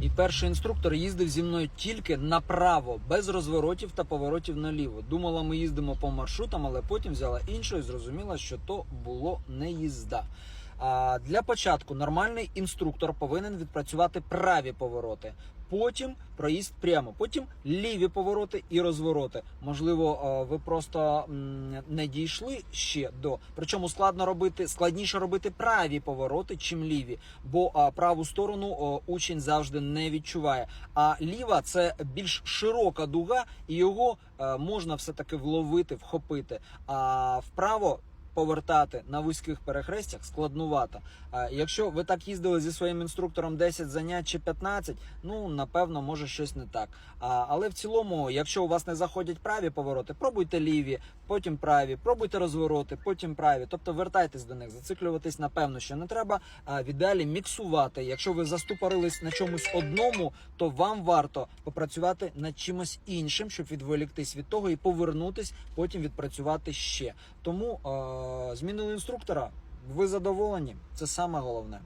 І перший інструктор їздив зі мною тільки направо, без розворотів та поворотів наліво. Думала, ми їздимо по маршрутам, але потім взяла іншу і зрозуміла, що то було не їзда. А для початку нормальний інструктор повинен відпрацювати праві повороти. Потім проїзд прямо, потім ліві повороти і розвороти. Можливо, е, ви просто не дійшли ще до. Причому складно робити складніше робити праві повороти, чим ліві, бо праву сторону учень завжди не відчуває. А ліва це більш широка дуга, і його е, можна все таки вловити, вхопити. А вправо. Повертати на вузьких перехрестях складнувато. А якщо ви так їздили зі своїм інструктором 10 занять чи 15, ну напевно, може щось не так. А, але в цілому, якщо у вас не заходять праві повороти, пробуйте ліві, потім праві, пробуйте розвороти, потім праві. Тобто вертайтесь до них, зациклюватись напевно, що не треба. А в міксувати. Якщо ви заступорились на чомусь одному, то вам варто попрацювати над чимось іншим, щоб відволіктись від того і повернутись, потім відпрацювати ще. Тому змінили інструктора. Ви задоволені? Це саме головне.